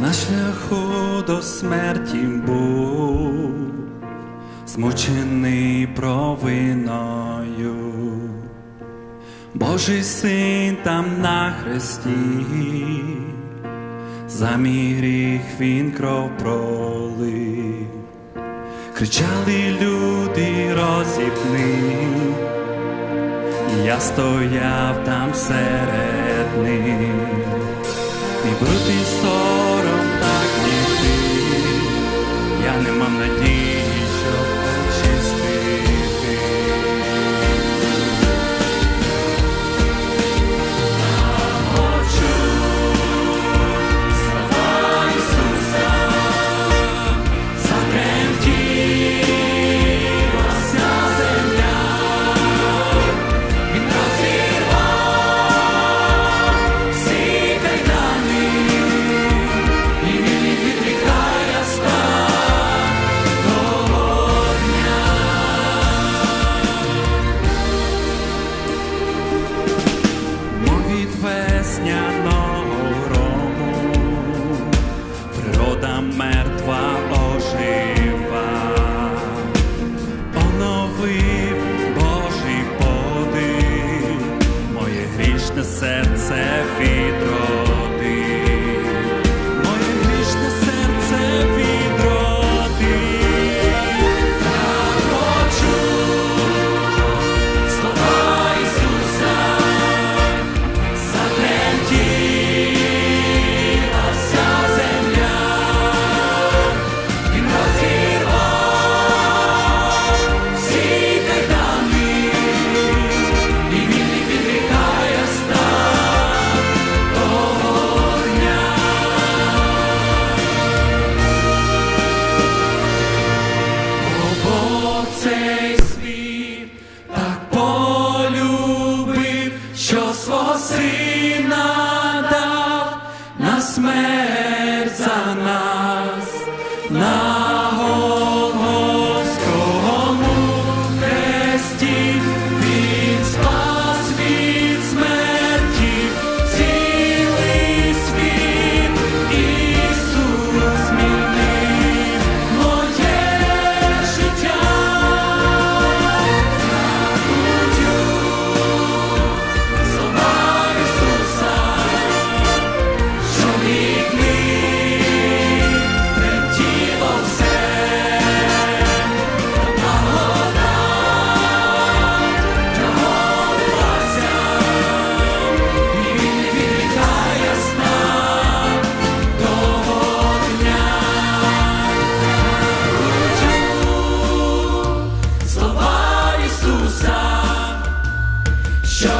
На шляху до смерті був змучений провиною. Божий син там на хресті, за мій гріх він кров пролив. Кричали люди розіпни, я стояв там серед них. І брутий сором так ніти, я не мав надії, полюбив, що Ісуса, що